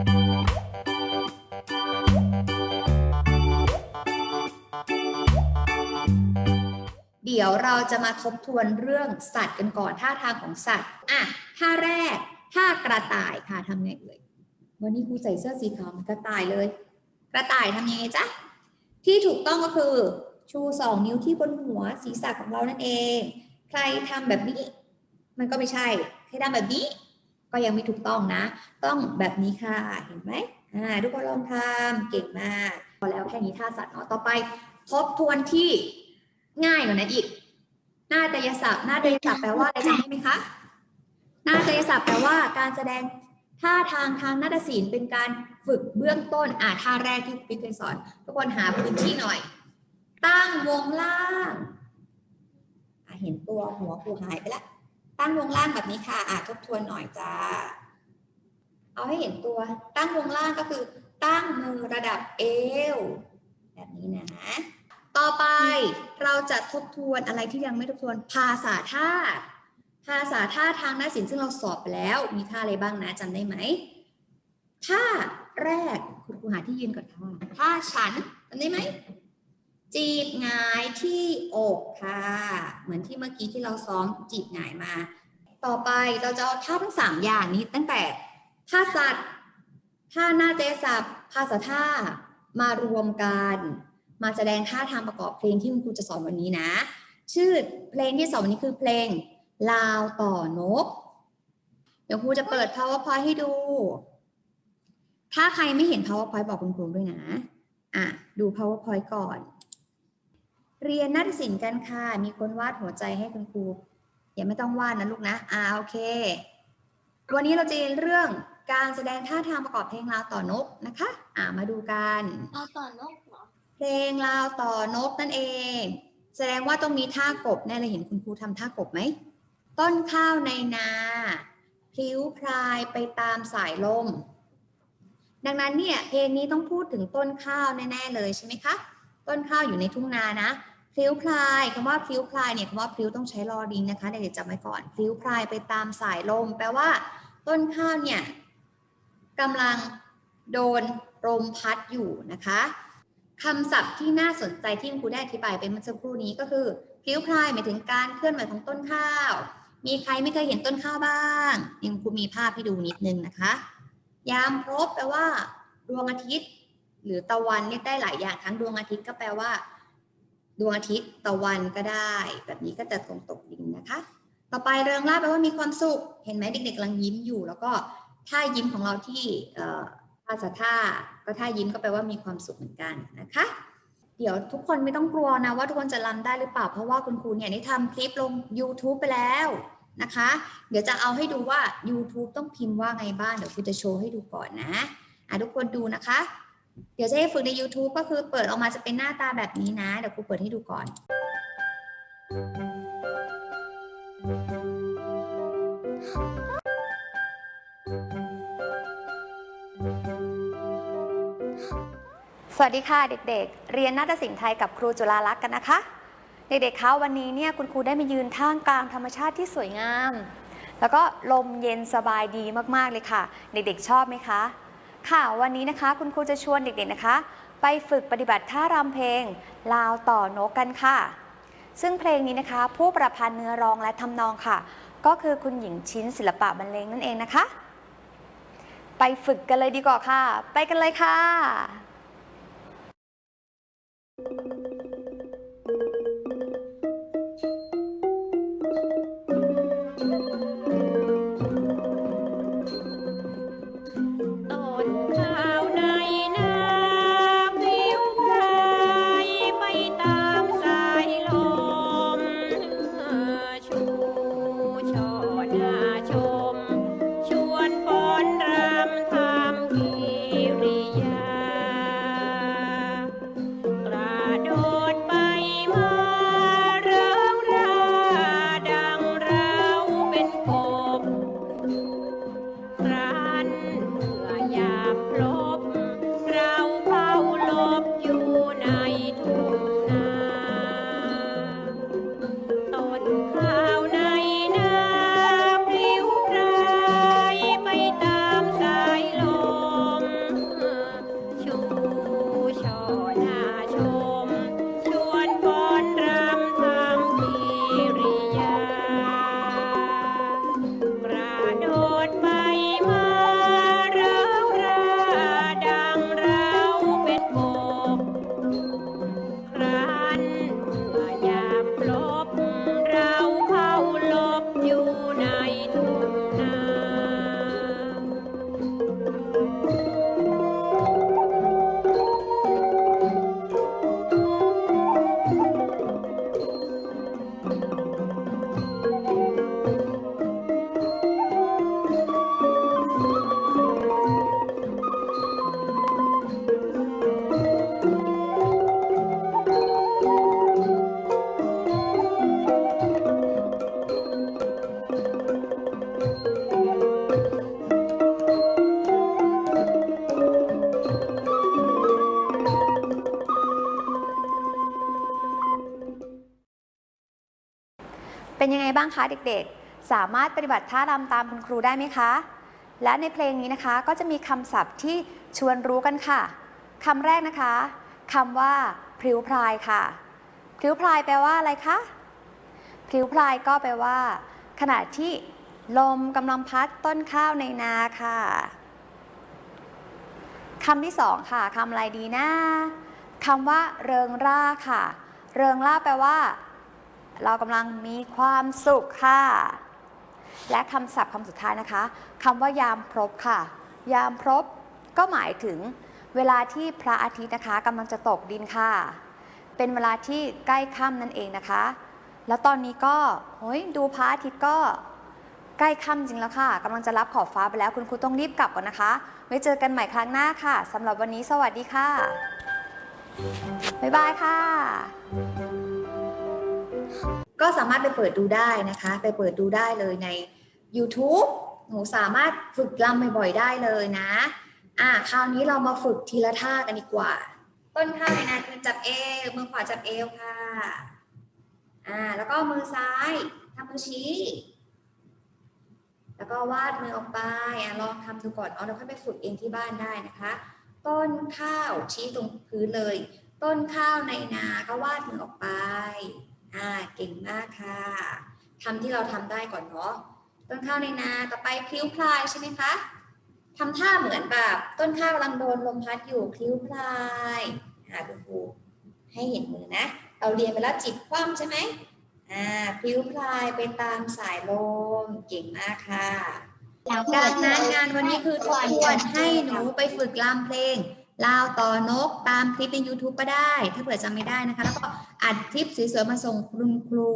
เดี๋ยวเราจะมาทบทวนเรื่องสัตว์กันก่อนท่าทางของสัตว์อะท่าแรกท่ากระต่ายค่ะทำไงเอ่ยวันนี้ครูใส่เสื้อสีขาวกระต่ายเลย กระต่ายทำยังไงจ๊ะที่ถูกต้องก็คือ ชูสองนิ้วที่บนหัวศีรษะของเรานั่นเอง ใครทำแบบนี้ มันก็ไม่ใช่ ใครทำแบบนี้ ก็ยังไม่ถูกต้องนะ ต้องแบบนี้ค่ะเห็นไหมอ่าทุกคนลองทำเก่งมากพอแล้วแค่นี้ท่าสัตว์เนาะต่อไปทบทวนที่ง่ายกว่านั้นอีกหน้าตยศัพท์หน้าตยศัพท์แปลว่าอะไรจำได้ไหมคะหน้าตยศัพท์แปลว่าการแสดงท่าทางทางนาฏศิลป์เป็นการฝึกเบื้องต้นอ่าท่าแรกที่พี่เคยสอน ทุกคนหาพื้นที่หน่อย ตั้งวงล่างอะเห็นตัวหัวครูหายไปแล้ว ตั้งวงล่างแบบนี้ค่ะอะทบทวนหน่อยจ้า เอาให้เห็นตัว ตั้งวงล่างก็คือ ตั้งมือระดับเอว แบบนี้นะ ต่อไปเราจะทบทวนอะไรที่ยังไม่ทบทวน ภาษาท่า ภาษาท่าทางนาศิลป์ซึ่งเราสอบไปแล้ว มีท่าอะไรบ้างนะจำได้ไหมท่าแรกคุณครูหาที่ยืนก่อนค่ะท่าฉันจำได้ไหม จีบหงายที่อกค่ะ เหมือนที่เมื่อกี้ที่เราซ้อมจีบหงายมา ต่อไปเราจะเอาท่าทั้งสามอย่างนี้ตั้งแต่ท่าสัตว์ท่าหน้าเจศัพท์ภาษาท่ามารวมกัน มาแสดงท่าทางประกอบเพลงที่คุณครูจะสอนวันนี้นะ ชื่อเพลงที่สอนวันนี้คือเพลงลาวต่อนก เดี๋ยวครูจะเปิด powerpoint ให้ดู ถ้าใครไม่เห็น powerpoint บอกคุณครูด้วยนะ อะ ดู powerpoint ก่อน เรียนนาฏศิลป์กันค่ะ มีคนวาดหัวใจให้คุณครูอย่าไม่ต้องวาดนะลูกนะ อ่าโอเค วันนี้เราจะเรียนเรื่องการแสดงท่าทางประกอบเพลงลาวต่อนกนะคะ อ่ามาดูกันเอาต่อนกเหรอ เพลงลาวต่อนกนั่นเอง แสดงว่าต้องมีท่ากบแน่เลยเห็นคุณครูทำท่ากบไหม ต้นข้าวในนาพลิ้วพลายไปตามสายลม ดังนั้นเนี่ยเพลงนี้ต้องพูดถึงต้นข้าวแน่ๆเลยใช่ไหมคะ ต้นข้าวอยู่ในทุ่งนานะ พลิ้วพลายคำว่าพลิ้วพลายเนี่ยคำว่าพลิ้วต้องใช้รอดิงนะคะเด็กๆจำไว้ก่อนพลิ้วพลายไปตามสายลม แปลว่า ต้นข้าวเนี่ยกำลังโดนลมพัดอยู่นะคะคำศัพท์ที่น่าสนใจที่คุณครูได้อธิบายไปเมื่อสักครู่นี้ก็คือพลิ้วพลายหมายถึงการเคลื่อนไหวของต้นข้าว มีใครไม่เคยเห็นต้นข้าวบ้างยังครูมีภาพให้ดูนิดนึงนะคะ ยามพบแปลว่าดวงอาทิตย์ หรือตะวันเรียกได้หลายอย่างทั้งดวงอาทิตย์ก็แปลว่า ดวงอาทิตย์ตะวันก็ได้ แบบนี้ก็จะตรงตกดินนะคะ ต่อไปเริงร่าแปลว่ามีความสุข เห็นไหมเด็กๆกำลังยิ้มอยู่ แล้วก็ท่ายิ้มของเราที่ภาษาท่าก็ท่ายิ้มก็แปลว่ามีความสุขเหมือนกันนะคะ เดี๋ยวทุกคนไม่ต้องกลัวนะว่าทุกคนจะรำได้หรือเปล่า เพราะว่าคุณครูเนี่ยได้ทำคลิปลง YouTube ไปแล้วนะคะ เดี๋ยวจะเอาให้ดูว่า YouTube ต้องพิมพ์ว่าไงบ้าง เดี๋ยวครูจะโชว์ให้ดูก่อนนะอะทุกคนดูนะคะ เดี๋ยวจะให้ฝึกใน YouTube ก็คือเปิดออกมาจะเป็นหน้าตาแบบนี้นะ เดี๋ยวครูเปิดให้ดูก่อน สวัสดีค่ะเด็กๆ เรียนนาฏศิลป์ไทยกับครูจุฬาลักษณ์กันนะคะ เด็กๆคะวันนี้เนี่ยคุณครูได้มายืนท่ามกลางธรรมชาติที่สวยงาม แล้วก็ลมเย็นสบายดีมากๆเลยค่ะ เด็กๆชอบไหมคะ ค่ะวันนี้นะคะคุณครูจะชวนเด็กๆนะคะ ไปฝึกปฏิบัติท่ารำเพลง ลาวต่อนกกันค่ะ ซึ่งเพลงนี้นะคะ ผู้ประพันธ์เนื้อร้องและทำนองค่ะ ก็คือคุณหญิงชิ้นศิลปะบรรเลงนั่นเองนะคะ ไปฝึกกันเลยดีกว่าค่ะ ไปกันเลยค่ะ เป็นยังไงบ้างคะเด็กๆ สามารถปฏิบัติท่ารำตามคุณครูได้ไหมคะ และในเพลงนี้นะคะก็จะมีคำศัพท์ที่ชวนรู้กันค่ะคำแรกนะคะคำว่าพริ้วพลายค่ะพริ้วพลายแปลว่าอะไรคะพริ้วพลายก็แปลว่า ขณะที่ลมกำลังพัดต้นข้าวในนาค่ะคำที่สองค่ะคำอะไรดีนะคำว่าเริงร่าค่ะ เริงร่าแปลว่า เรากำลังมีความสุขค่ะ และคำศัพท์คำสุดท้ายนะคะคำว่ายามพรบค่ะ ยามพรบก็หมายถึงเวลาที่พระอาทิตย์นะคะกำลังจะตกดินค่ะ เป็นเวลาที่ใกล้ค่ำนั่นเองนะคะ แล้วตอนนี้ก็เฮ้ยดูพระอาทิตย์ก็ใกล้ค่ำจริงแล้วค่ะกำลังจะรับขอบฟ้าไปแล้วคุณครูต้องรีบกลับก่อนนะคะ ไว้เจอกันใหม่ครั้งหน้าค่ะสำหรับวันนี้สวัสดีค่ะ บ๊ายบายค่ะ ก็สามารถไปเปิดดูได้นะคะ ไปเปิดดูได้เลยใน YouTube หนูสามารถฝึกรำบ่อยๆได้เลยนะ อะคราวนี้เรามาฝึกทีละท่ากันดีกว่า ต้นข้าวในนาคือจับเอวมือขวาจับเอวค่ะ อ่า แล้วก็มือซ้ายทำมือชี้ แล้วก็วาดมือออกไปอะลองทำดูก่อนเอาแล้วค่อยไปฝึกเองที่บ้านได้นะคะ ต้นข้าวชี้ตรงพื้นเลย ต้นข้าวในนาก็วาดมือออกไป อ่าเก่งมากค่ะทำที่เราทำได้ก่อนเนาะต้นข้าวในนาต่อไปพลิ้วพลายใช่ไหมคะทำท่าเหมือนแบบต้นข้าวกำลังโดนลมพัดอยู่พลิ้วพลายอ่าคุณครูให้เห็นมือนะ เราเรียนไปแล้วจิบคว่ำใช่ไหมอ่าพลิ้วพลายไปตามสายลมเก่งมากค่ะดังนั้นงานวันนี้คือทบทวนให้หนูไปฝึกรำเพลง ลาวต่อนกตามคลิปใน YouTube ก็ได้ ถ้าเผื่อจำไม่ได้นะคะ แล้วก็อัดคลิปสวยๆมาส่งคุณครู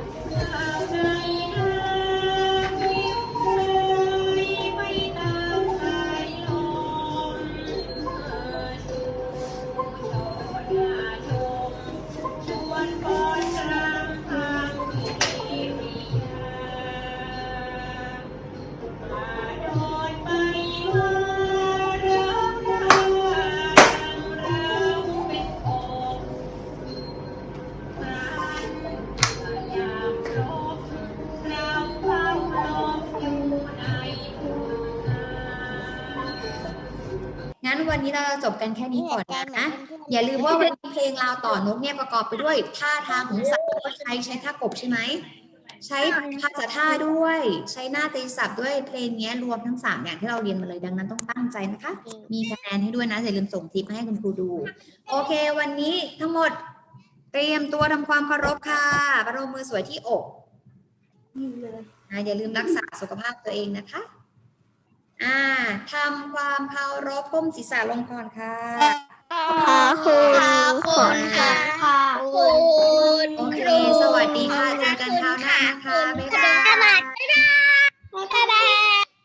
Yeah. บกันแค่นี้ก่อนนะ อย่าลืมว่าวันนี้เพลงลาวต่อนกเนี่ยประกอบไปด้วยท่าทางของสัตว์แล้วก็ใช้ใช้ท่ากบใช่ไหม ใช้ภาษาท่าด้วย ใช้หน้าตีศัพท์ด้วยเพลงเนี้ยรวมทั้งสามอย่างที่เราเรียนมาเลยดังนั้นต้องตั้งใจนะคะ มีคะแนนให้ด้วยนะอย่าลืมส่งทิปมาให้คุณครูดู โอเค วันนี้ทั้งหมดเตรียมตัวทำความเคารพค่ะประนมมือสวยที่อกอ่าอย่าลืมรักษาสุขภาพตัวเองนะคะ อ่าทำความเคารพก้มศีรษะลงก่อนค่ะขอบคุณค่ะขอบคุณโอเคสวัสดีค่ะเจอกันคราวหน้านะคะบ๊ายบาย บ๊ายบาย